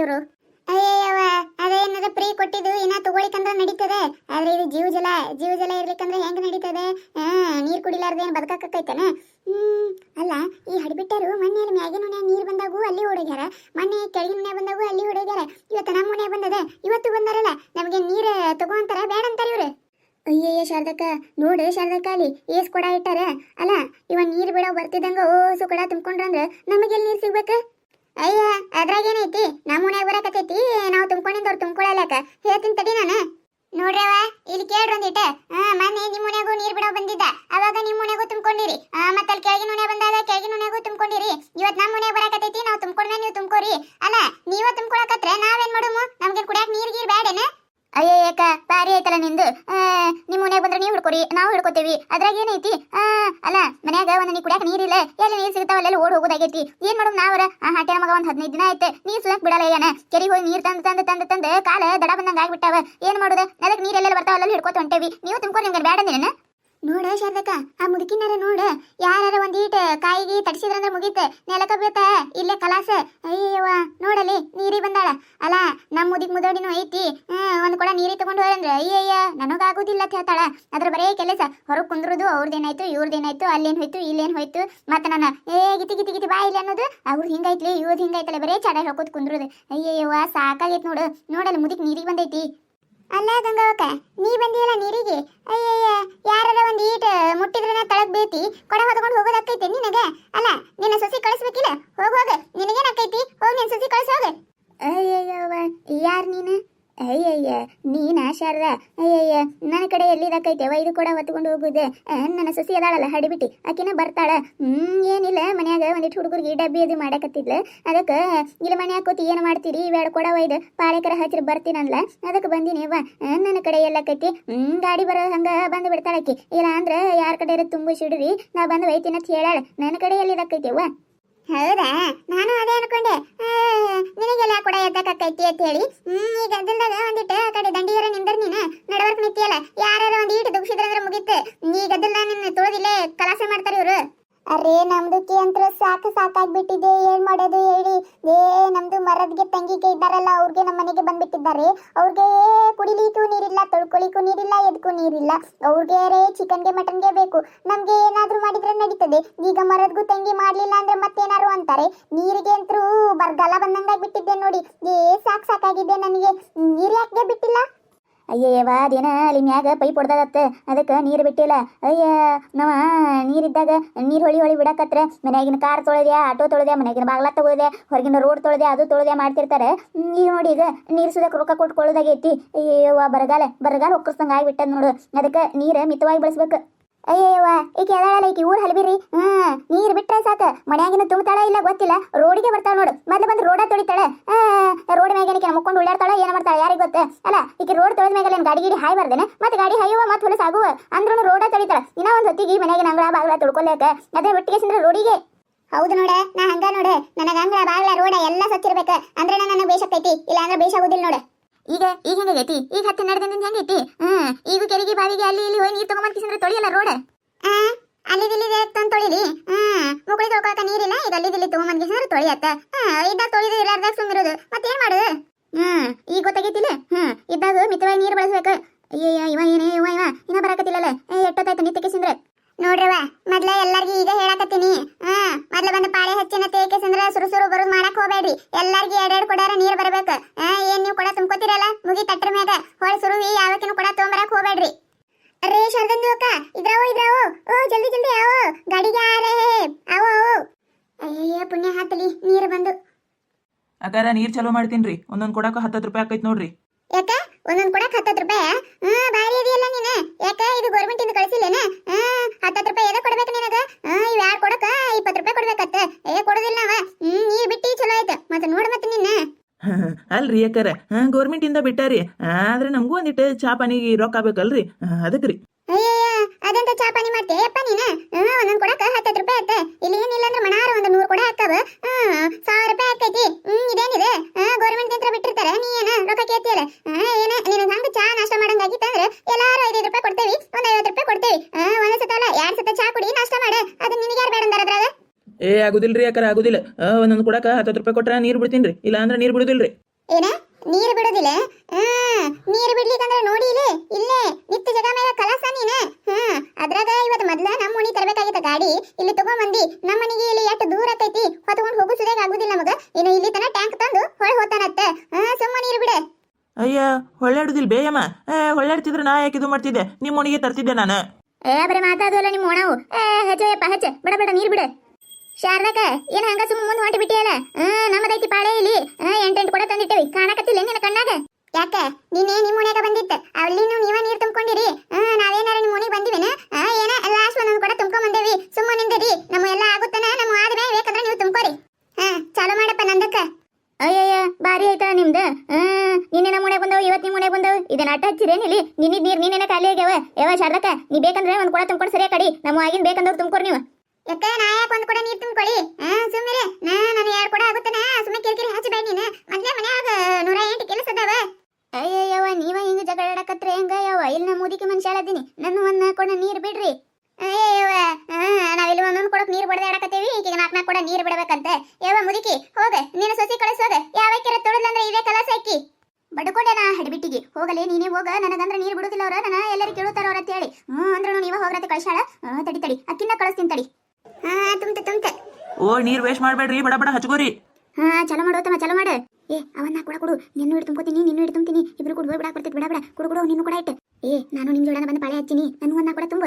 ಇವರು? ಅಯ್ಯಯ್ಯವ pre free ಕೊಟ್ಟಿದ್ದು ಇನ್ನ ತಗೊಳಿಕಂದ್ರ ನಡೀತದೆ. ಆದ್ರೆ ಇದು ಜೀವ ಜಲ ಇರ್ಲಿಕ್ಕಂದ್ರೆ ಹೆಂಗ್ ನಡೀತದೆ? ಹಾ ನೀರ್ ಕುಡಿಲಾರ್ದೇನ್ ಬದುಕಕ್ಕೈತನ ಹ್ಮ್, ಅಲ್ಲ, ಈ ಹಡಿಬಿಟ್ಟರು ಮನೆಯಲ್ಲಿ ಮ್ಯಾಗಿನ ಮನೆ ನೀರ್ ಬಂದಾಗೂ ಅಲ್ಲಿ ಹೊಡಗ್ಯಾರ ಮನೆ ಕೆಳಗಿನ ಮನೆ ಬಂದಾಗೂ ಅಲ್ಲಿ ಹೊಡಗ್ಯಾರ ಇವತ್ತು ನಮ್ಮ ಮನೆ ಬಂದದ, ಇವತ್ತು ಬಂದಾರಲ್ಲ. ನಮಗೆ ನೀರ್ ತಗೋಂತಾರ ಬೇಡ ಅಂತಾರ ಇವ್ರು. ಅಯ್ಯಯ್ಯ ಶಾರದಕ್ಕ, ನೋಡು ಶಾರದಕ್ಕ ಅಲ್ಲಿ ಏಸ್ ಕೊಡ ಇಟ್ಟಾರ. ಅಲ್ಲ, ಇವ ನೀರ್ ಬಿಡೋ ಬರ್ತಿದ್ದಂಗ ಓಸು ಕೊಡ ತುಂಬ್ಕೊಂಡ್ರಂದ್ರ ನಮಗೆಲ್ಲಿ ನೀರ್ ಸಿಗ್ಬೇಕ? ಅಯ್ಯ, ಅದ್ರಾಗೇನೈತಿ? ನಮ್ಮ ಮನ್ಯಾಗ ಬರಕತ್ತೈತಿ, ನಾವು ತುಂಬ್ಕೊಂಡಿದ್ದವ್ರು ತುಂಬ್ಕೊಳಲಕ ಹೇಳ್ತೀನಿ ತಡಿ ನಾನು. ನೋಡ್ರವ ಇಲ್ಲಿ ಕೇಳ್ರಿ ಒಂದಿಟ ಮೊನ್ನೆ ನಿಮ್ಮ ಮನ್ಯಾಗೂ ನೀರ್ ಬಿಡೋ ಬಂದಿದ್ದ. ಅವಾಗ ನಿಮ್ಮ ಮನ್ಯಾಗೂ ತುಂಬ್ಕೊಂಡಿರಿ. ಮತ್ತೆ ಅಲ್ಲಿ ಕೆಳಗಿನ ಮನೆ ಬಂದಾಗ ಕೆಳಗಿನ ಮನೆಗೂ ತುಂಬ್ಕೊಂಡಿರಿ. ಇವತ್ ನಮ್ಮ ಮನ್ಯಾಗ ಬರಕತ್ತೈತಿ, ನಾವು ತುಂಬ್ಕೊಂಡ್ರೆ ನೀವು ತುಂಬ್ಕೋರಿ. ಅಲ್ಲ, ನೀವ ತುಂಬ್ಕೊಳಕತ್ರೆ, ನಾವೇನ್ ಮಾಡುಮು? ನಮ್ಗೆ ಕುಡಿಯಕ್ಕೆ ನೀರ್ ಗೀರ್ ಬೇಡೇನ ಅಯ್ಯೋ ಯಾಕ ಬಾರಿ ಐತಲ್ಲ ನಿಂದು? ನಿಮ್ಮ ನಿಮ್ ಮನ್ಯಾಗ ಬಂದ್ರೆ ನೀವು ಹಿಡ್ಕೊರಿ, ನಾವು ಹಿಡ್ಕೋತೇವಿ. ಅದ್ರಾಗ ಏನೈತಿ? ಅಲ್ಲ, ಮನ್ಯಾಗ ಒಂದ್ ನೀ ಕುಡಿಯಾಕ ನೀರಿಲ್ಲ. ಎಲ್ಲಿ ನೀರು ಸಿಗ್ತಾವಲ್ಲ ಎಲ್ಲ ಓಡ್ ಹೋಗೋದಾಗೈತಿ. ಏನ್ ಮಾಡೋಮ್ ನಾವರ ಆ ಹಾಟೆ ಮಗ ಒಂದ್ ಹದಿನೈದು ದಿನ ಐತೆ ನೀರ್ ಸುಲಕ್ ಬಿಡಲ್ಲ ಏನ ಕೆರಿ ಹೋಗಿ ನೀರ್ ತಂದ್ ತಂದ್, ತಂದು ತಂದು, ಕಾಲ ದಡ ಬಂದಂಗ ಆಗ್ಬಿಟ್ಟಾವ. ಏನ್ ಮಾಡೋದು? ಅದಕ್ಕೆ ನೀರೆಲ್ಲ ಬರ್ತಾವಲ್ಲ ಹಿಡ್ಕೋತ ಹೊಂಟೇವಿ. ನೀವು ತುಂಬ ನಿಮ್ಗೆ ಬೇಡ ಅಂದಿನ ನೋಡ ಶಾರದಕ್ಕ, ಆ ಮುದುಕಿನಾರ ನೋಡ. ಯಾರ ಒಂದೀಟ ಕಾಯಿಗೆ ತಡಿಸಿದ್ರಂದ್ರ ಮುಗೀತ. ನೆಲಕ ಬೀತ ಇಲ್ಲೇ ಕಲಾಸ. ಅಯ್ಯವ್ವ ನೋಡಲಿ ನೀರಿ ಬಂದಾಳ. ಅಲ್ಲ ನಮ್ಮ ಮುದಿಗ್ ಮುದೋಡಿನೂ ಐತಿ. ಒಂದ್ ಕೂಡ ನೀರಿ ತಗೊಂಡು ಹೋದಂದ್ರ ಅಯ್ಯಯ್ಯ, ನನಗಾಗುದಿಲ್ಲ ಅಂತ ಹೇಳ್ತಾಳ. ಅದ್ರ ಬರೇ ಕೆಲಸ, ಹೊರಗ್ ಕುಂದ್ರುದು ಅವ್ರದ್ದೇನಾಯ್ತು ಇವ್ರದ್ದೇನಾಯ್ತು ಅಲ್ಲೇನ್ ಹೋಯ್ತು, ಇಲ್ಲೇನ್ ಹೋಯ್ತು. ಮತ್ತೆ ನಾನು ಏ, ಗಿತಿ ಗಿತಿ ಗಿತಿ ಬಾ ಇಲ್ಲ ಅನ್ನೋದು ಅವ್ರದ್ದು ಹಿಂಗೈತ್ಲಿ ಇವ್ರದ್ದು ಹಿಂಗೈತಲ್ಲ, ಬರೇ ಚಡ ಹೇಳ್ಕೊತ ಕುಂದ್ರುದು. ಅಯ್ಯಯ್ಯವ್ವ, ಸಾಕಾಗೈತ್ ನೋಡು. ನೋಡಲ್ಲ ಮುದಿಕ್ ನೀರಿಗೆ ಬಂದೈತಿ. ಅಲ್ಲ ಗಂಗಾವಕ್ಕ, ನೀ ಬಂದಿಯಲ್ಲ ನೀರಿಗೆ? ಅಯ್ಯಯ್ಯ, ಯಾರಾರ ಒಂದ್ ಈಟ ಮುಟ್ಟಿದ್ರೆ ತಳಗ್ ಬೇತಿ ಕೊಡ ಹೊತ್ಕೊಂಡು ಹೋಗೋದಕ್ಕೈತಿ ನಿನಗ? ಅಲ್ಲ, ನಿನ್ನ ಸೊಸಿ ಕಳಿಸ್ಬೇಕಿಲ್ಲ? ಹೋಗ ಹೋಗ, ನಿನಗೇನಕ್ಕೈತಿ? ಹೋಗ ನಿನ್ ಸೊಸಿ ಕಳಿಸ್ ಹೋಗ ಅಯ್ಯಯ್ಯವ್ವ, ಯಾರ್ ನೀನು? ಅಯ್ಯಯ್ಯ ನೀನ ಶಾರದ ಅಯ್ಯಯ್ಯ ನನ್ನ ಕಡೆ ಎಲ್ಲಿದಕ್ಕೈತೆ? ಇದು ಕೂಡ ಹೊತ್ಕೊಂಡು ಹೋಗುದೆ. ನನ್ನ ಸೊಸಿ ಅದಾಳಲ್ಲ ಹಡಿಬಿಟ್ಟಿ. ಆಕಿನ ಬರ್ತಾಳ. ಹ್ಮ್ ಏನಿಲ್ಲ ಮನ್ಯಾಗ ಒಂದಿಟ್ಟು ಹುಡುಗರಿಗೆ ಡಬ್ಬಿ ಅದು ಮಾಡಕತ್ತಿದ್ಲ. ಅದಕ್ಕೆ ಇಲ್ಲಿ ಮನ್ಯಾಗ ಕೂತಿ ಏನು ಮಾಡ್ತೀರಿ? ಇವೆರಡು ಕೊಡ ಒಯ್ದು ಪಾಳೆಕರ ಹಚ್ಚಿರ ಬರ್ತೀನಲ್ಲ ಅದಕ್ಕೆ ಬಂದಿನಿ ಅವ್ವ ಆ, ನನ್ನ ಕಡೆ ಎಲ್ಲಕೈತಿ? ಹ್ಮ್ ಗಾಡಿ ಬರೋ ಹಂಗ ಬಂದು ಬಿಡ್ತಾಳಕಿ. ಇಲ್ಲ ಅಂದ್ರೆ ಯಾರ ಕಡೆ ತುಂಬಿಸಿಡ್ರಿ ನಾ ಬಂದು ಒಯ್ತೀನಿ ಅಂತ ಹೇಳಾಳ. ನನ್ನ ಕಡೆ ಎಲ್ಲಿದಕ್ಕೈತಿ ಅವ್ವ ಹೌದಾ? ನಾನು ಅದೇ ಅನ್ಕೊಂಡೆ. ನಿನಗೆಲ್ಲ ಕೊಡ ಎದ್ದಕ್ಕೈತಿ ಅಂತ ಹೇಳಿ. ಹ್ಮ್, ಈಗ ಅದಲ್ದಾಗ ಒಂದಿಟ್ಟು ಆ ಕಡೆ ದಂಡಿಯರ ನಿಂದರ್ ನೀನ. ನಡವರ್ಕ್ ನಿಂತಿಯಲ್ಲ ಯಾರು ಒಂದ್ ಈಟ್ ದುಗ್ಸಿದ್ರಂದ್ರ ಮುಗೀತು. ಈಗ ಅದಲ್ಲ ನಿನ್ನ ತುಳದಿಲ್ಲ ಕಲಾಸೆ ಮಾಡ್ತಾರೆ ಅರೇ, ನಮ್ದು ಅಂತ ಸಾಕು ಸಾಕಾಗ್ಬಿಟ್ಟಿದೆ. ಏನ್ ಮಾಡೋದು ಹೇಳಿ? ಏ, ನಮ್ದು ಮರದ್ಗೆ ತಂಗಿಗೆ ಇದ್ದಾರಲ್ಲ, ಅವ್ರಿಗೆ ನಮ್ಮ ಮನೆಗೆ ಬಂದ್ಬಿಟ್ಟಿದ್ದಾರೆ. ಅವ್ರಿಗೆ ಕುಡಿಲಿಕ್ಕೂ ನೀರಿಲ್ಲ, ತೊಳ್ಕೊಳಿಕ್ಕೂ ನೀರಿಲ್ಲ ಎದಕ್ಕೂ ನೀರಿಲ್ಲ. ಅವ್ರಿಗೆ ರೇ ಚಿಕನ್ಗೆ ಮಟನ್ಗೆ ಬೇಕು. ನಮ್ಗೆ ಏನಾದ್ರೂ ಮಾಡಿದ್ರೆ ನಡೀತದೆ. ಈಗ ಮರದ್ಗೂ ತಂಗಿ ಮಾಡ್ಲಿಲ್ಲ ಅಂದ್ರೆ ಮತ್ತೇನಾರು ಅಂತಾರೆ. ನೀರಿಗೆ ಅಂತರೂ ಬರಗಾಲ ಬಂದಂಗಾಗ್ಬಿಟ್ಟಿದ್ದೆ ನೋಡಿ. ಏ, ಸಾಕು ಸಾಕಾಗಿದೆ ನನಗೆ. ನೀರು ಯಾಕೆ ಬಿಟ್ಟಿಲ್ಲ? ಅಯ್ಯಯ್ಯವ ಅದೇನ ಅಲ್ಲಿ ಮ್ಯಾಗ ಪೈಪ್ ಹೊಡ್ದದತ್ತ ಅದಕ್ಕೆ ನೀರು ಬಿಟ್ಟಿಲ್ಲ. ಅಯ್ಯ ನಾವ ನೀರಿದ್ದಾಗ ನೀರು ಹೊಳಿ ಹೊಳಿ ಬಿಡಕತ್ರ. ಮನ್ಯಾಗಿನ ಕಾರ್ ತೊಳೆದೆ ಆಟೋ ತೊಳೆದೆ ಮನ್ಯಾಗಿನ ಬಾಗ್ಲ ತಗೋದ್ಯಾ ಹೊರಗಿನ ರೋಡ್ ತೊಳೆದೆ ಅದು ತೊಳೆದೆ ಮಾಡ್ತಿರ್ತಾರೆ. ಈಗ ನೋಡಿ ಈಗ ನೀರು ಸುದಕ್ಕೆ ರೊಕ್ಕ ಕೊಟ್ಕೊಳ್ಳೋದಾಗೈತಿ ಅಯ್ಯವ್ವ ಬರಗಾಲ ಬರಗಾಲ ಒಕ್ಕರ್ಸ್ದಂಗ ಆಗ್ಬಿಟ್ಟದ ನೋಡು. ಅದಕ್ಕೆ ನೀರು ಮಿತವಾಗಿ ಬಳಸ್ಬೇಕು. ಅಯ್ಯವ್ವ ಈಕೆ ಅದಾಳಲ್ಲ ಈಕೆ, ಊರು ಹಲಬಿರಿ ಹ್ಞೂ ನೀರು ಬಿಟ್ರೆ ಸಾಕು. ಮನ್ಯಾಗಿನ ತುಂಬತಾಳ ಇಲ್ಲ ಗೊತ್ತಿಲ್ಲ. ರೋಡಿಗೆ ಬರ್ತಾಳ ನೋಡು. ಮೊದಲು ಬಂದು ರೋಡ ತೊಳಿತಾಳೆ. ರೋಡ್ ಮ್ಯಾಗ ಏನಕ್ಕೆ ಮುಕ್ಕೊಂಡು ಉಳ್ಳಾಡ್ತಾಳೆ ಏನು ಮಾಡ್ತಾಳ ಯಾರಿಗೆ ಗೊತ್ತ? ಅಲ್ಲ, ಈಕೆ ರೋಡ್ ತೊಳೆದ ಮ್ಯಾಗ ಏನು ಗಾಡಿ ಗಿಡಿ ಹಾಯ್ ಬರ್ದೇನೆ? ಮತ್ತೆ ಗಾಡಿ ಹಾಯುವ, ಮತ್ತೆ ಹೊಲಸ ಆಗುವ. ಅಂದ್ರೂ ರೋಡ ತೊಳಿತಾಳ. ಇನ್ನ ಒಂದು ಹೊತ್ತಿಗೆ ಮನ್ಯಾಗಿನ ಅಂಗಳ, ಬಾಗ್ಲ ತೊಳ್ಕೊಲೇಕ ಅದೇ ಒಟ್ಟಿಗೆ ಸಿಂದ್ರೆ ರೋಡಿಗೆ. ಹೌದು ನೋಡ, ನಾ ಹಂಗ ನೋಡಿ. ನನಗೆ ಅಂಗಳ, ಬಾಗ್ಲ, ರೋಡ ಎಲ್ಲ ಸ್ವಚ್ಛಿರ್ಬೇಕ ಅಂದ್ರೆ ನನಗೆ ಬೇಷಕ್ಕೈತಿ ಇಲ್ಲ ಅಂದ್ರೆ ಬೇಷಾಗುದಿಲ್ಲ ನೋಡ. ಈಗ ಈಗ ಹೆಂಗೈತಿ ಈಗ ಹತ್ತು ನಡೆದಿಂದ ಹೆಂಗೈತಿ ಹ್ಮ್, ಈಗ ಕೆರೆಗೆ ಬಾವಿಗೆ ಅಲ್ಲಿ ಇಲ್ಲಿ ಹೋಗಿ ನೀರ್ ತಗೊಂಡ್ ಕಿಸಂದ್ರೆ ತೊಳಿಯಲ್ಲ ರೋಡ್? ಅಲ್ಲಿ ಇಲ್ಲಿ ತಂದ್ ತೊಳಿಲಿ? ಹ್ಮ್, ಮುಗುಳಿ ತೊಳ್ಕೊಳಕ ನೀರಿಲ್ಲ? ಈಗ ಅಲ್ಲಿ ದಿಲ್ಲಿ ತಗೊಂಡ್ ಕಿಸಂದ್ರೆ ತೊಳಿಯತ್ತ ಹ್ಮ್ ಇದ್ದಾಗ ತೊಳಿದು ಇಲ್ಲಾರ್ದಾಗ ಸುಮ್ಮಿರೋದು ಮತ್ತೇನ್ ಮಾಡುದು? ಹ್ಮ್, ಈಗ ಗೊತ್ತಾಗೈತಿಲ್ಲ? ಹ್ಮ್, ಇದ್ದಾಗ ಮಿತವಾಗಿ ನೀರು ಬಳಸ್ಬೇಕು. ಅಯ್ಯಯ್ಯ, ಇವ ಏನೇ, ಇವ ಇವ. ಇನ್ನ ಬರಾಕತ್ತಿಲ್ಲಲ್ಲ ಎಷ್ಟೊತ್ತಾಯ್ತು ನಿತ್ಯಕ್ಕೆ ಸಿಂದ್ರೆ ನೋಡ್ರವ ಮೊದ್ಲ ಎಲ್ಲಾರ್ಗಿ ಈಗ ಹೇಳಕತ್ತೀನಿ. ಹಾ ಮೊದ್ಲ ಬಂದು ಪಾಳೆ ಹಚ್ಚಿನ ತೇಕೆ ಸಂದ್ರ ಸುರು ಸುರು ಬರೋದ್ ಮಾಡಕ್ ಹೋಗ್ಬೇಡ್ರಿ. ಎಲ್ಲಾರ್ಗಿ ಎರಡೆರಡು ಕೊಡಾರ ನೀರ್ ಬರ್ಬೇಕ. ಆ ಏನ್ ನೀವು ಕೂಡ ತುಂಬ್ಕೋತಿರಲ್ಲ? ಮುಗಿ ತಟ್ರ ಮ್ಯಾಗ. ಹೊಳ ಸುರುವಿ ಯಾವತ್ತಿನೂ ಕೂಡ ತೊಂಬರಕ್ ಹೋಗ್ಬೇಡ್ರಿ. ರೇ ಶಾರದಂದು ಅಕ್ಕ ಇದ್ರಾವು ಇದ್ರಾವು? ಓ, ಜಲ್ದಿ ಜಲ್ದಿ ಆವೋ ಗಾಡಿಗೆ ಆರೇ ಆವೋ ಆವೋ ಅಯ್ಯಯ್ಯ, ಪುಣ್ಯ ಹಾತಲಿ ನೀರು ಬಂದು. ಅಕ್ಕಾರ, ನೀರ್ ಚಲೋ ಮಾಡ್ತೀನ್ರಿ. ಒಂದೊಂದು ಕೊಡಾಕ ಹತ್ತತ್ತು ರೂಪಾಯಿ ಆಕೈತಿ ನೋಡ್ರಿ. ಯಾಕ ಒಂದೊಂದ್ ಕೊಡಕ್ ಹತ್ತತ್ತು ರೂಪಾಯಿ ಹಾ ಭಾರಿ ಇದೆಯಲ್ಲ ನೀನ ಯಾಕ ಇದು ಗೌರ್ಮೆಂಟ್ ಇಂದ ಕಳಿಸಿಲ್ಲೇನ ಹಾ ಹತ್ತತ್ತು ರೂಪಾಯಿ ಎದ ಕೊಡ್ಬೇಕು ನಿನಗ ಹಾ ಇವ್ ಯಾರ್ ಕೊಡಕ ಇಪ್ಪತ್ತು ರೂಪಾಯಿ ಕೊಡ್ಬೇಕತ್ತ ಏ ಕೊಡುದಿಲ್ಲ ನಾವ ಹ್ಮ್ ನೀ ಬಿಟ್ಟಿ ಚಲೋ ಆಯ್ತು ಮತ್ತೆ ನೋಡ್ ಮತ್ತೆ ನಿನ್ನ ಅಲ್ರಿ ಅಕ್ಕಾರ ಗೌರ್ಮೆಂಟ್ ಇಂದ ಬಿಟ್ಟಾರಿ ಆದ್ರೆ ನಮಗೂ ಒಂದಿಟ್ಟು ಚಾ ಪಾನಿಗೆ ರೊಕ್ಕ ಬೇಕಲ್ರಿ ಅದಕ್ಕೆ ರೀ ಅಯ್ಯಯ್ಯ ಅದಂತ ಚಾ ಪಾನಿ ಮಾಡ್ತೀಯ ಯಪ್ಪ ನೀನ ಹಾ ಒಂದೊಂದ್ ಕೊಡಕ ಹತ್ತತ್ತು ರೂಪಾಯಿ ಆತ ಇಲ್ಲಿ ಏನಿಲ್ಲ ಅಂದ್ರೆ ಮನಾರ ಒಂದು ನೂರು ಕೊಡ ಹಾಕವ ಹ್ಮ್ ಸಾವಿರ ರೂಪಾಯಿ ಆಕೈತಿ ಹ್ಮ್ ಇದೇನಿದೆ ಹಾ ಗೌರ್ಮೆಂಟ್ ಯಂತ್ರ ಬಿಟ್ಟಿರ್ತಾರೆ ನೀ ಏನ ರೊಕ್ಕ ಕೇಳ್ತೀಯಲ್ಲ ಹಾ ಏನ ನಿನಗೆ ಹಂಗ ಚಾ ನಾಷ್ಟ ಮಾಡಂಗಾಗಿತ್ತಂದ್ರೆ ಎಲ್ಲಾರು ಐದೈದು ರೂಪಾಯಿ ಕೊಡ್ತೇವಿ ಒಂದ್ ಐವತ್ತು ರೂಪಾಯಿ ಕೊಡ್ತೇವಿ ಹಾ ಒಂದ್ ಸತ ಅಲ್ಲ ಎರಡ್ ಸತ ಚಾ ಕುಡಿ ನಾಷ್ಟ ಮಾಡ ಅದು ನಿನಗೆ ಯಾರು ಬೇಡ ಅಂದಾರ ಅದ್ರಾಗ ಏ ರೀ ಯಾಕಾರ ಆಗುದಿಲ್ಲ? ಒಂದೊಂದು ಕೊಡಕ ಹತ್ತತ್ತು ರೂಪಾಯಿ ಕೊಟ್ರ ನೀರು ಬಿಡ್ತೀನಿ ಇಲ್ಲ ಅಂದ್ರೆ ನೀರು ಬಿಡುದಿಲ್ರಿ. ಏನ? ನೀರು ಬಿಡೋದಿಲ್ಲ? ನೀರು ಬಿಡ್ಲಿಕ್ಕಂದ್ರೆ ನೋಡಿ ಇಲ್ಲಿ ಇಲ್ಲೇ ನಿತ್ಯ ಜಗ ಮೇಲೆ ಕಲಸ ನೀನ? ಅದ್ರಾಗ ಇವತ್ತು ಮೊದ್ಲ ನಮ್ಮ ಮನಿ ತರಬೇಕಾಗಿತ್ತ ಗಾಡಿ ಇಲ್ಲಿ ತಗೊಂಬಂದಿ ನಮ್ಮ ಮನೆಗೆ ಇಲ್ಲಿ ಎಷ್ಟು ದೂರ ಆಕೈತಿ ಹೊತ್ಕೊಂಡು ಹೋಗು ಸುದೇಗ ಆಗುದಿಲ್ಲ ನಮಗ ಇನ್ನು ಇಲ್ಲಿ ತನ ಟ್ಯಾಂಕ್ ತಂದು ಹೊಳೆ ಹೋತಾನತ್ತ. ಸುಮ್ಮ ನೀರು ಬಿಡ. ಅಯ್ಯ ಹೊಳ್ಳಾಡುದಿಲ್ಲ ಬೇಯಮ್ಮ. ಹೊಳ್ಳಾಡ್ತಿದ್ರೆ ನಾ ಯಾಕೆ ಇದು ಮಾಡ್ತಿದ್ದೆ? ನಿಮ್ಮ ಮನೆಗೆ ತರ್ತಿದ್ದೆ ನಾನು. ಏ ಬರೀ ಮಾತಾಡೋಲ್ಲ ನಿಮ್ಮ ಒಣವು ಏ ಹಚ್ಚಯ್ಯಪ್ಪ ಹಚ್ಚೆ. ಬಿಡ ಬಡ ನೀರು ಬಿಡ. ಶಾರದಕ್ಕ, ಏನ್ ಹಂಗ ಸುಮ್ಮ ಮುಂದೆ ಹೊಂಟಿ ಬಿಟ್ಟಿಯಲ್ಲ? ಹ್ಮ್ ನಮ್ಮದೈತಿ ಪಾಳೆ ಇಲ್ಲಿ. ಎಂಟೆಂಟು ಕೂಡ ತಂದಿಟ್ಟೇವಿ. ಕಾಣಕತ್ತಿಲ್ಲ ನಿನ್ನ ಕಣ್ಣಾಗ? ಯಾಕ? ನೀನೇ ನಿಮ್ಮ ಮನ್ಯಾಗ ಬಂದಿತ್ತ. ಅಲ್ಲಿನೂ ನೀವ ನೀರ್ ತುಂಬ್ಕೊಂಡಿರಿ. ಹ್ಮ್ ನಾವೇನಾರ ನಿಮ್ಮ ಮನೆಗೆ ಬಂದಿವೇನ? ಏನ? ಲಾಸ್ಟ್ ಒಂದೊಂದು ಕೂಡ ತುಂಬ್ಕೊಂಡ್ ಬಂದೇವಿ. ಸುಮ್ಮ ನಿಂದಿರಿ. ನಮ್ಮ ಎಲ್ಲ ಆಗುತ್ತಾನ? ನಮ್ಮ ಆದ್ಮೇ ಬೇಕಂದ್ರೆ ನೀವು ತುಂಬ್ಕೋರಿ. ಹಾ, ಚಾಲು ಮಾಡಪ್ಪ ನಂದಕ್ಕ. ಅಯ್ಯಯ್ಯ ಬಾರಿ ಆಯ್ತಾ ನಿಮ್ದು? ನಿನ್ನೆ ನಮ್ಮ ಮನೆ ಬಂದವು ಇವತ್ತು ನಿಮ್ಮ ಮನೆ ಬಂದವು. ಇದನ್ನ ಅಟ್ಟ ಹಚ್ಚಿರೇನ್ ಇಲ್ಲಿ? ನಿನ್ನಿದ್ ನೀರ್ ನೀನೇನ ಖಾಲಿ ಆಗ್ಯಾವ ಯಾವ ಶಾರದಕ್ಕ, ನೀ ಬೇಕಂದ್ರೆ ಒಂದು ಕೂಡ ತುಂಬ್ಕೊಂಡು ಸರಿಯಾಗಿ ಕಡಿ. ನಮ್ಮ ಆಗಿನ ಬೇಕಂದ್ರೆ ತುಂಬ್ಕೊರ್ ನೀವು. ಯಾಕ ನಾ ಯಾಕೆ ಒಂದ್ ಕೂಡ, ನೀರು ತುಂಬಿಕೊಳ್ಳಿ ಸುಮ್ಮನೆ ನಾ, ನಾನು ಎರಡು ಕೂಡ ಆಗುತ್ತಾನೆ? ಸುಮ್ಮನೆ ಕಿರಿಕಿರಿ ಹಚ್ಚಬೇಡ ನೀನು. ಮೊದಲೇ ಮನ್ಯಾಗ ನೂರ ಎಂಟು ಕೆಲಸ ಅದಾವ. ಅಯ್ಯಯ್ಯವ ನೀವ ಹಿಂಗ ಜಗಳ ಆಡಕತ್ರೆ ಹೆಂಗ ಯವ್ವ ಇಲ್ಲಿ ನಾ ಮುದಿಕೆ ಮನುಷ್ಯ ಅಳದೀನಿ ನನ್ನ ಒಂದ್ ಕೊಡ ನೀರು ಬಿಡ್ರಿ. ಅಯ್ಯಯ್ಯವ ನಾವಿಲ್ಲಿ ಒಂದೊಂದು ಕೊಡಕ್ ನೀರ್ ಬಡದೆ ಆಡಕತ್ತೀವಿ. ಈಗ ನಾಲ್ಕು ನಾಲ್ಕು ಕೂಡ ನೀರು ಬಿಡಬೇಕಂತ. ಯಾವ ಮುದುಕಿ, ಹೋಗ. ನೀನು ಸೊಸಿ ಕಳಿಸೋಗ. ಯಾವ ಕೆರೆ ತೊಡದಂದ್ರೆ ಇದೇ ಕಲಸ ಹಾಕಿ ಬಡ್ಕೊಂಡೆ ನಾ ಹಡ್ಬಿಟ್ಟಿಗೆ? ಹೋಗಲೇ ನೀನೇ ಹೋಗ. ನನಗಂದ್ರೆ ನೀರು ಬಿಡುದಿಲ್ಲ ಅವ್ರ ನನ್ನ ಎಲ್ಲರೂ ಕೇಳುತ್ತಾರ ಅವ್ರ ಅಂತ ಹೇಳಿ ಹ್ಞೂ ಅಂದ್ರೂ ನೀವ ಹೋಗ್ರತೆ ಕಳ್ಸಾಳ ಹ್ಞೂ ತಡಿ ತಡಿ ಅಕ್ಕಿನ ಕಳಿಸ್ತೀನಿ ತಡಿ ಹಾ ತುಂಬ್ತ ತುಂಬ್ತ ಓ ನೀರು ವೇಸ್ಟ್ ಮಾಡಬೇಡ್ರಿ ಬಡ ಬಡ ಹಚ್ಕೋರಿ. ಹಾ ಚಲೋ ಮಾಡು ತಮ್ಮ ಚಲೋ ಮಾಡು. ಏ ಅವನ್ನ ಕೂಡ ಕೊಡು. ನಿನ್ನೂ ಹಿಡ್ ತುಂಬ್ಕೋತೀನಿ ನಿನ್ನೂ ಹಿಡ್ ತುಂಬ್ತೀನಿ. ಇಬ್ರು ಕೂಡ ಬಿಡಾಕ್ ಬರ್ತೈತಿ ಬಿಡ ಬಿಡ. ಕೊಡು ಕೊಡು ನಿನ್ನೂ ಕೂಡ ಇಟ್ಟು. ಏ ನಾನು ನಿಮ್ ಜೋಡನ ಬಂದು ಪಾಳೆ ಹಚ್ಚಿನಿ. ನನಗೂ ಒಂದ ಕೂಡ ತುಂಬ.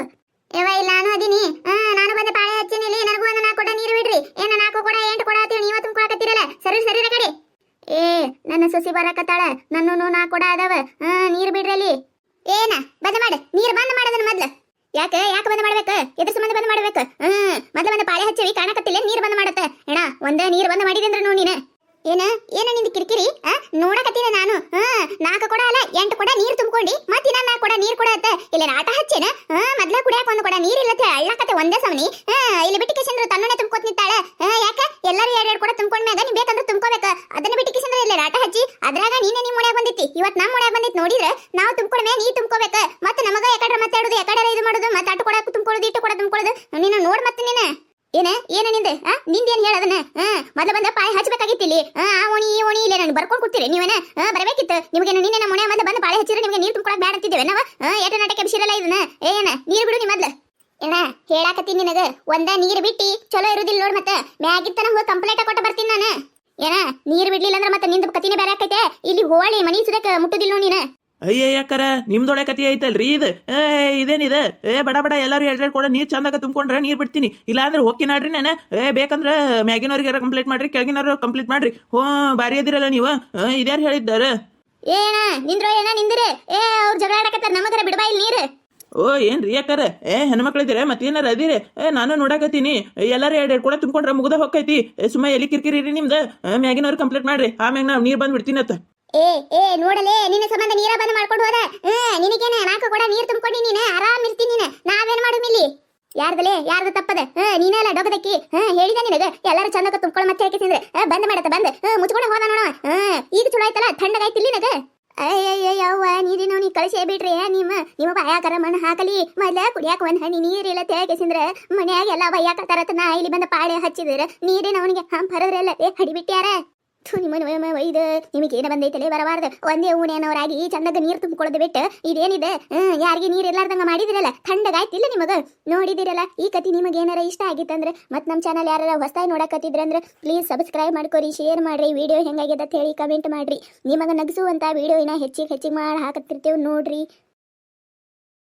ಏವ ಇಲ್ಲ ನಾನು ಅದೀನಿ. ಹಾ ನಾನು ಬಂದು ಪಾಳೆ ಹಚ್ಚಿನಿ ಇಲ್ಲಿ. ನನಗೂ ಒಂದು ನಾಲ್ಕು ಕೊಡ ನೀರು ಬಿಡ್ರಿ. ಏನ ನಾಲ್ಕು ಕೂಡ ಎಂಟು ಕೊಡ ಆತೀವಿ ನೀವ ತುಂಬ್ಕೊಳಕತ್ತೀರಲ್ಲ. ಸರಿ ಸರಿ ಕಡೆ ಏ ನನ್ನ ಸೊಸಿ ಬರಕತ್ತಾಳ. ನನ್ನೂ ನಾ ಕೂಡ ಅದಾವ. ಹಾ ನೀರು ಬಿಡ್ರಿ ಅಲ್ಲಿ. ಏನ ಬಂದ್ ಮಾಡು. ನೀರು ಬಂದ್ ಮಾಡದನ್ನ ಮೊದ್ಲು. ಯಾಕೆ, ಯಾಕ ಬಂದ್ ಮಾಡ್ಬೇಕು? ಎದ್ರ ಸಂಬಂಧ ಬಂದ್ ಮಾಡ್ಬೇಕು? ಹ್ಮ್, ಮೊದ್ಲು ಬಂದ ಪಾಳೆ ಹಚ್ಚಿವಿ ಕಾಣಕತ್ತಿಲ್ಲ ನೀರ್ ಬಂದ್ ಮಾಡತ್ತೆ. ಅಣ್ಣ ಒಂದೇ ನೀರ್ ಬಂದ್ ನೋಡಿ ನೀನು. ಏನ? ಏನ ನಿಂದು ಕಿರಿಕಿರಿ? ಆ? ನೋಡಕತ್ತೀನಿ ನಾನು. ಹಾ ನಾಲ್ಕು ಕೊಡ ಅಲ್ಲ, ಎಂಟು ಕೂಡ ನೀರು ತುಂಬ್ಕೊಂಡಿ. ಮತ್ತೆ ಇನ್ನ ನಾಲ್ಕು ಕೊಡ ನೀರು ಕೊಡತ್ತೆ ಇಲ್ಲಿ ಆಟ ಹಚ್ಚೇನ? ಹಾ ಮೊದ್ಲ ಕುಡಿಯಾಕ ಒಂದು ಕೊಡ ನೀರು ಇಲ್ಲತ್ತೆ. ಅಳ್ಳಕತ್ತೆ ಒಂದೇ ಸಮನಿ ಹಾ ಇಲ್ಲಿ ಬಿಟ್ಟು ಕಿಶಂದ್ರ ತನ್ನನೆ ತುಂಬ್ಕೋತ್ ನಿಂತಾಳೆ. ಹಾ ಯಾಕ? ಎಲ್ಲರೂ ಎರಡು ಎರಡು ಕೊಡ ತುಂಬ್ಕೊಂಡ್ಮ್ಯಾಗ ನೀ ಬೇಕಂದ್ರೆ ತುಂಬ್ಕೋಬೇಕು. ಅದನ್ನ ಬಿಟ್ಟು ಕಿಶಂದ್ರ ಇಲ್ಲಿ ಆಟ ಹಚ್ಚಿ. ಅದ್ರಾಗ ನೀನೇ ನಿಮ್ಮ ಮನ್ಯಾಗ ಬಂದಿತ್ತಿ. ಇವತ್ತು ನಮ್ಮ ಮನ್ಯಾಗ ಬಂದಿತ್ತು ನೋಡಿದ್ರೆ ನಾವು ತುಂಬ್ಕೊಂಡ್ಮೇ ನೀ ತುಂಬ್ಕೋಬೇಕು. ಮತ್ತೆ ನಮಗ ಯಾಕಡ್ರ ಮಾತಾಡೋದು ಯಾಕಡ್ರ ಇದು ಮಾಡೋದು, ಮತ್ತೆ ಅಟ್ಟು ಕೂಡ ತುಂಬ್ಕೊಳ್ಳೋದು, ಇಟ್ಟು ಕೂಡ ತುಂಬ್ಕೊಳ್ಳೋದು. ನೀನು ನೋಡ್ ಮತ್ತೆ ನೀನು. ಏನ? ಏನ ನಿಂದ? ಆ? ನಿಂದ ಏನ್ ಹೇಳದನ್ನ ಮೊದ್ಲ ಬಂದ ಪಾಳೆ ಹಚ್ಚಬೇಕಾಗಿತ್ತಿಲ್ಲಿ ಆ ಓಣಿ, ಈ, ಓಣಿ, ಇಲ್ಲ ನಾನು ಬರ್ಕೊಂಡ್ ಕೊಡ್ತೀರಿ ನೀವೇನ? ಬರಬೇಕಿತ್ತು. ನಿಮಗೆ ನಿನ್ನೆ ನಮ್ಮ ಮನೆ ಬಂದ ಬಂದ ಪಾಳೆ ಹಚ್ಚಿದ್ರೆ ನಿಮಗೆ ನೀರು ತುಂಬ್ಕೊಳಕ್ ಬ್ಯಾಡ ಅಂತಿದ್ದೇವೆ. ನಾವ? ಏಟ ನಾಟಕ ಬಿಸಿರಲ್ಲ ಇದನ್ನ? ಏನ? ನೀರು ಬಿಡು ನೀ ಮೊದ್ಲು. ಏನ? ಹೇಳಾಕತ್ತೀನಿ ನಿನಗ? ಒಂದ ನೀರು ಬಿಟ್ಟಿ? ಚಲೋ ಇರುದಿಲ್ಲ ನೋಡ್ ಮತ್ತೆ. ಮ್ಯಾಗಿತ್ತನ ಹೋಗಿ ಕಂಪ್ಲೇಂಟ್ ಕೊಟ್ಟ ಬರ್ತೀನಿ ನಾನು. ಏನ? ನೀರು ಬಿಡ್ಲಿಲ್ಲ ಅಂದ್ರೆ ಮತ್ತೆ ನಿಂದ ಕತಿನೇ ಬೇರೆ ಆಕೈತೆ ಇಲ್ಲಿ ಹೋಳಿ ಮನಿ ಸುದಕ್ಕೆ ಮುಟ್ಟುದಿಲ್ಲ ನೋಡಿ ನೀನು. ಅಯ್ಯ ಯಾಕಾರ ನಿಮ್ದೊಳೆ ಕತಿ ಐತಲ್ರಿ ಇದು? ಏ ಇದೇನಿದೆ ಏ ಬಡ ಬಡ ಎಲ್ಲರೂ ಎರಡು ಕೊಡ ನೀರು ಚಂದಾಗ ತುಂಬಿಕೊಂಡ್ರೆ ನೀರು ಬಿಡ್ತೀನಿ. ಇಲ್ಲ ಅಂದ್ರೆ ಹೋಗಿ ನಾಡ್ರಿ ನಾನು. ಏ ಬೇಕಂದ್ರೆ ಮ್ಯಾಗಿನವ್ರಿಗೆ ಕಂಪ್ಲೀಟ್ ಮಾಡ್ರಿ ಕೆಳಗಿನವ್ರು ಕಂಪ್ಲೀಟ್ ಮಾಡ್ರಿ. ಹೋ ಬಾರಿ ಅದಿರಲ್ಲ ನೀವು. ಇದ್ಯಾರು ಹೇಳಿದ್ದಾರ? ಏನ ನಿಂದ್ರೋ ಏನ ನಿಂದಿರೆ? ಏ ಅವ್ರು ಜಗಳ ಆಡಕತ್ತಾರ ನಮಗರ ಬಿಡಬಾ ಇಲ್ಲಿ ನೀರು. ಓ ಏನ್ರಿ ಅಕ್ಕಾರ? ಏ ಹೆಣ್ಮಕ್ಳಿದ್ದೀರ? ಮತ್ತೇನಾರ ಅದಿರಿ? ಏ ನಾನು ನೋಡಕತ್ತೀನಿ. ಎಲ್ಲರೂ ಎರಡು ಎರಡು ಕೂಡ ತುಂಬಿಕೊಂಡ್ರೆ ಮುಗ್ದ ಹೋಗ್ತೈತಿ ಸುಮ್ಮ ಎಲ್ಲಿ ಕಿರ್ಕಿರಿ ರೀ ನಿಮ್ದು. ಮ್ಯಾಗಿನವ್ರು ಕಂಪ್ಲೀಟ್ ಮಾಡ್ರಿ. ಆಮ್ಯಾಗ ನಾವು ನೀರು ಬಂದು ಬಿಡ್ತೀನಿ ಅತ್ತ ಏ ಏ, ನೋಡಲೇ, ನಿನ್ನ ಸಂಬಂಧ ನೀರ ಬಂದ್ ಮಾಡ್ಕೊಂಡು ಹೋದ. ನಿನಗೇನ, ನಾಲ್ಕು ಕೂಡ ನೀರ್ ತುಂಬಿಕೊಂಡು ನೀನ, ಆರಾಮ್ ಇರ್ತೀನಿ ನೀನು. ನಾವೇನ್ ಮಾಡು ಇಲ್ಲಿ? ಯಾರ್ದಲೇ, ಯಾರ್ದು ತಪ್ಪದ? ನೀನೇ ಅಲ್ಲ ಡೊಗದಕ್ಕಿ. ಹೇಳಿದ ನಿನಗ? ಎಲ್ಲಾರು ಚಂದಕ ತುಂಬ್ಕೊಂಡು ಮತ್ತೆ ಹಾಕಿ ತಿಂದ್ರೆ? ಬಂದ್ ಮಾಡತ್ತ, ಬಂದ್. ಮುಚ್ಕೊಂಡು ಹೋದ ನೋಡವ. ಈಗ ಚಲೋ ಆಯ್ತಲ್ಲ? ಥಂಡಗಾಯ್ತಿಲ್ಲ ನಿನಗ? ಅಯ್ಯಯ್ಯವ್ವ ನೀರಿನ ನೀ ಕಳಿಸೇ ಬಿಡ್ರಿ. ನಿಮ್ಮ ನಿಮ್ಮ ಬಾಯಾಕರ ಮಣ್ಣು ಹಾಕಲಿ. ಮೊದ್ಲ ಕುಡಿಯಾಕ ಒಂದ್ ಹನಿ ನೀರಿಲ್ಲ ತೇಗಿಸಿಂದ್ರ ಮನ್ಯಾಗ ಎಲ್ಲ ಬೈಯಾಕತ್ತಾರತ್ತ ನಾ ಇಲ್ಲಿ ಬಂದ ಪಾಳೆ ಹಚ್ಚಿದ್ರ ನೀರಿನ ಅವನಿಗೆ ಹಂಪ್ ಹರದ್ರಲ್ಲ, ಏ ಹಡಿಬಿಟ್ಯಾರ ಥು ನಿಮ್ಮ ಒಯ್ದು, ನಿಮಗೆ ಏನ ಬಂದೈತಲೇ ಬರಬಾರ್ದು. ಒಂದೇ ಊನೇನವರಾಗಿ ಚಂದಾಗ ನೀರು ತುಂಬಿಕೊಳ್ಳೋದು ಬಿಟ್ಟು ಇದೇನಿದೆ? ಯಾರಿಗೆ ನೀರು ಇರ್ಲಾರ್ದಂಗ ಮಾಡಿದಿರಲ್ಲ? ಥಂಡಗಾಯ್ತಿಲ್ಲ ನಿಮಗ? ನೋಡಿದಿರಲ್ಲ? ಈ ಕತಿ ನಿಮಗೆ ಏನಾರ ಇಷ್ಟ ಆಗಿತ್ತಂದ್ರೆ ಮತ್ತೆ ನಮ್ಮ ಚಾನಲ್ ಯಾರು ಹೊಸದಾಗಿ ನೋಡಕತ್ತಿದ್ರಂದ್ರೆ ಪ್ಲೀಸ್ ಸಬ್ಸ್ಕ್ರೈಬ್ ಮಾಡ್ಕೊರಿ ಶೇರ್ ಮಾಡ್ರಿ ವಿಡಿಯೋ ಹೆಂಗಾಗ್ಯದ ಅಂತ ಹೇಳಿ ಕಮೆಂಟ್ ಮಾಡ್ರಿ. ನಿಮಗೆ ನಗಿಸುವಂಥ ವಿಡಿಯೋ ಇನ್ನ ಹೆಚ್ಚಿಗೆ ಹೆಚ್ಚಿಗೆ ಮಾಡಿ ಹಾಕತ್ತಿರ್ತೇವೆ ನೋಡ್ರಿ.